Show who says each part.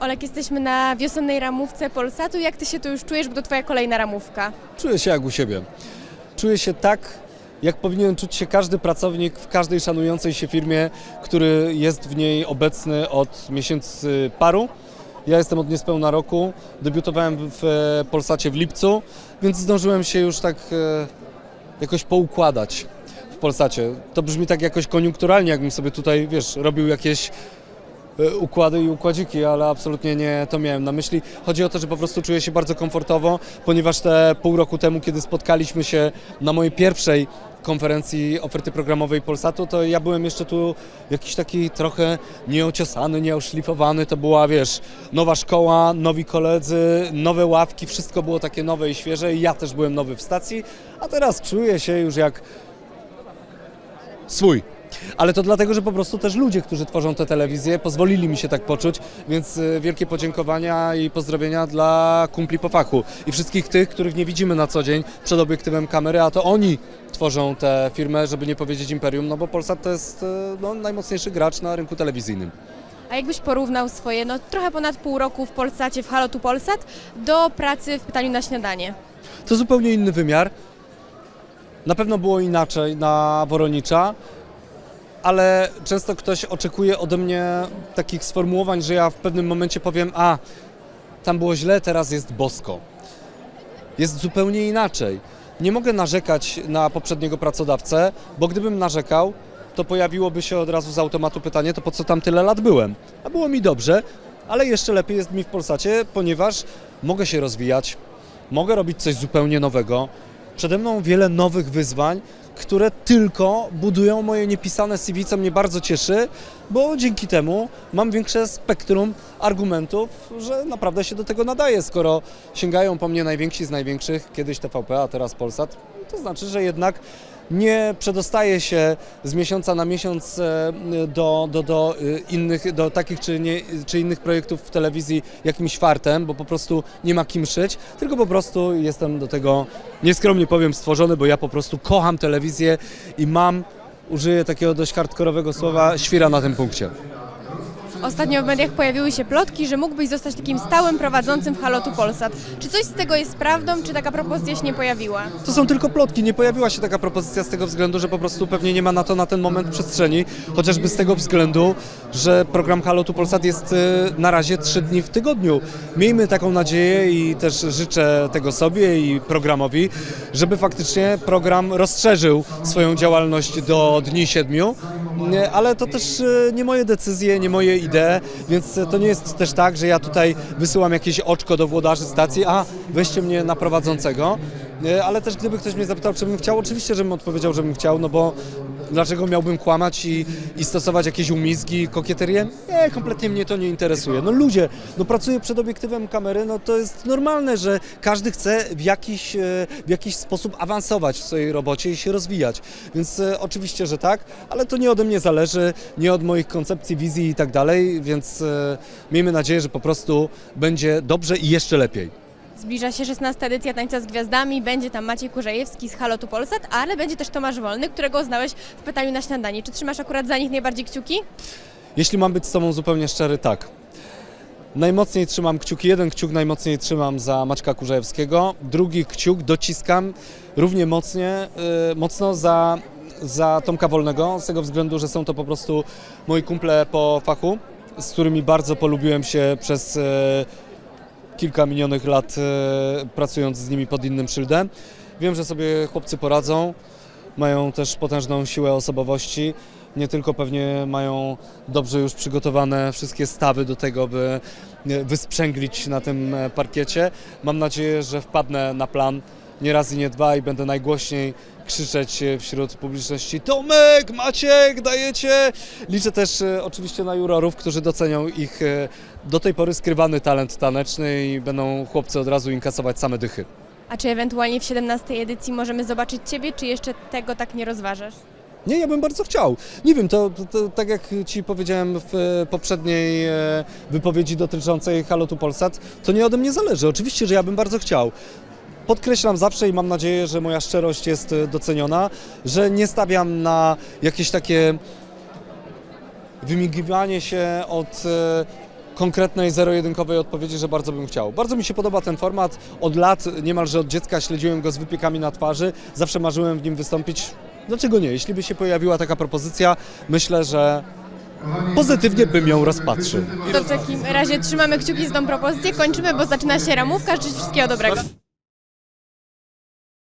Speaker 1: Olek, jesteśmy na wiosennej ramówce Polsatu. Jak ty się tu już czujesz, bo to twoja kolejna ramówka?
Speaker 2: Czuję się jak u siebie. Czuję się tak, jak powinien czuć się każdy pracownik w każdej szanującej się firmie, który jest w niej obecny od miesięcy paru. Ja jestem od niespełna roku, debiutowałem w e, Polsacie w lipcu, więc zdążyłem się już tak e, jakoś poukładać w Polsacie. To brzmi tak jakoś koniunkturalnie, jakbym sobie tutaj, wiesz, robił jakieś układy i układziki, ale absolutnie nie to miałem na myśli. Chodzi o to, że po prostu czuję się bardzo komfortowo, ponieważ te pół roku temu, kiedy spotkaliśmy się na mojej pierwszej konferencji oferty programowej Polsatu, to ja byłem jeszcze tu jakiś taki trochę nieociosany, nieoszlifowany. To była, wiesz, nowa szkoła, nowi koledzy, nowe ławki, wszystko było takie nowe i świeże i ja też byłem nowy w stacji, a teraz czuję się już jak swój. Ale to dlatego, że po prostu też ludzie, którzy tworzą te telewizje, pozwolili mi się tak poczuć, więc y, wielkie podziękowania i pozdrowienia dla kumpli po fachu i wszystkich tych, których nie widzimy na co dzień przed obiektywem kamery, a to oni tworzą tę firmę, żeby nie powiedzieć imperium, no bo Polsat to jest y, no, najmocniejszy gracz na rynku telewizyjnym.
Speaker 1: A jakbyś porównał swoje, no trochę ponad pół roku w Polsacie, w Halo tu Polsat, do pracy w Pytaniu na Śniadanie?
Speaker 2: To zupełnie inny wymiar. Na pewno było inaczej na Woronicza, ale często ktoś oczekuje ode mnie takich sformułowań, że ja w pewnym momencie powiem, a tam było źle, teraz jest bosko. Jest zupełnie inaczej. Nie mogę narzekać na poprzedniego pracodawcę, bo gdybym narzekał, to pojawiłoby się od razu z automatu pytanie, to po co tam tyle lat byłem? A było mi dobrze, ale jeszcze lepiej jest mi w Polsacie, ponieważ mogę się rozwijać, mogę robić coś zupełnie nowego. Przede mną wiele nowych wyzwań, które tylko budują moje niepisane CV, co mnie bardzo cieszy, bo dzięki temu mam większe spektrum argumentów, że naprawdę się do tego nadaje. Skoro sięgają po mnie najwięksi z największych, kiedyś TVP, a teraz Polsat, to znaczy, że jednak nie przedostaje się z miesiąca na miesiąc e, do, do, do y, innych, do takich czy, nie, czy innych projektów w telewizji jakimś fartem, bo po prostu nie ma kim szyć, tylko po prostu jestem do tego, nieskromnie powiem, stworzony, bo ja po prostu kocham telewizję i mam, użyję takiego dość hardkorowego słowa, świra na tym punkcie.
Speaker 1: Ostatnio w mediach pojawiły się plotki, że mógłbyś zostać takim stałym prowadzącym w Halo tu Polsat. Czy coś z tego jest prawdą, czy taka propozycja się nie pojawiła?
Speaker 2: To są tylko plotki, nie pojawiła się taka propozycja z tego względu, że po prostu pewnie nie ma na to na ten moment przestrzeni, chociażby z tego względu, że program Halo tu Polsat jest y, na razie trzy dni w tygodniu. Miejmy taką nadzieję i też życzę tego sobie i programowi, żeby faktycznie program rozszerzył swoją działalność do dni siedmiu, ale to też y, nie moje decyzje, nie moje idee, więc y, to nie jest też tak, że ja tutaj wysyłam jakieś oczko do włodarzy stacji, a weźcie mnie na prowadzącego. Nie, Ale też gdyby ktoś mnie zapytał, czy bym chciał, oczywiście, żebym odpowiedział, żebym chciał, no bo dlaczego miałbym kłamać i, i stosować jakieś umizgi, kokieterię? Nie, kompletnie mnie to nie interesuje. No ludzie, no pracuję przed obiektywem kamery, no to jest normalne, że każdy chce w jakiś, e, w jakiś sposób awansować w swojej robocie i się rozwijać. Więc e, oczywiście, że tak, ale to nie ode mnie zależy, nie od moich koncepcji, wizji i tak dalej, więc e, miejmy nadzieję, że po prostu będzie dobrze i jeszcze lepiej.
Speaker 1: Zbliża się 16 edycja Tańca z Gwiazdami, będzie tam Maciej Kurzejewski z Halo tu Polsat, ale będzie też Tomasz Wolny, którego znałeś w Pytaniu na Śniadanie. Czy trzymasz akurat za nich najbardziej kciuki?
Speaker 2: Jeśli mam być z Tobą zupełnie szczery, tak. Najmocniej trzymam kciuki, jeden kciuk najmocniej trzymam za Maćka Kurzajewskiego, drugi kciuk dociskam równie mocnie, y, mocno za, za Tomka Wolnego, z tego względu, że są to po prostu moi kumple po fachu, z którymi bardzo polubiłem się przez y, kilka minionych lat y, pracując z nimi pod innym szyldem. Wiem, że sobie chłopcy poradzą, mają też potężną siłę osobowości. Nie tylko pewnie mają dobrze już przygotowane wszystkie stawy do tego, by e, wysprzęglić na tym e, parkiecie. Mam nadzieję, że wpadnę na plan nie raz i nie dwa i będę najgłośniej krzyczeć e, wśród publiczności Tomek, Maciek, dajecie! Liczę też e, oczywiście na jurorów, którzy docenią ich e, do tej pory skrywany talent taneczny i będą chłopcy od razu inkasować same dychy.
Speaker 1: A czy ewentualnie w 17 edycji możemy zobaczyć Ciebie, czy jeszcze tego tak nie rozważasz?
Speaker 2: Nie, ja bym bardzo chciał. Nie wiem, to, to, to tak jak Ci powiedziałem w poprzedniej wypowiedzi dotyczącej Halotu Polsat, to nie ode mnie zależy. Oczywiście, że ja bym bardzo chciał. Podkreślam zawsze i mam nadzieję, że moja szczerość jest e, doceniona, że nie stawiam na jakieś takie wymigiwanie się od e, konkretnej, zero-jedynkowej odpowiedzi, że bardzo bym chciał. Bardzo mi się podoba ten format. Od lat, niemalże od dziecka śledziłem go z wypiekami na twarzy. Zawsze marzyłem w nim wystąpić. Dlaczego nie? Jeśli by się pojawiła taka propozycja, myślę, że pozytywnie bym ją rozpatrzył.
Speaker 1: To w takim razie trzymamy kciuki za tą propozycję, kończymy, bo zaczyna się ramówka. Życzę wszystkiego dobrego.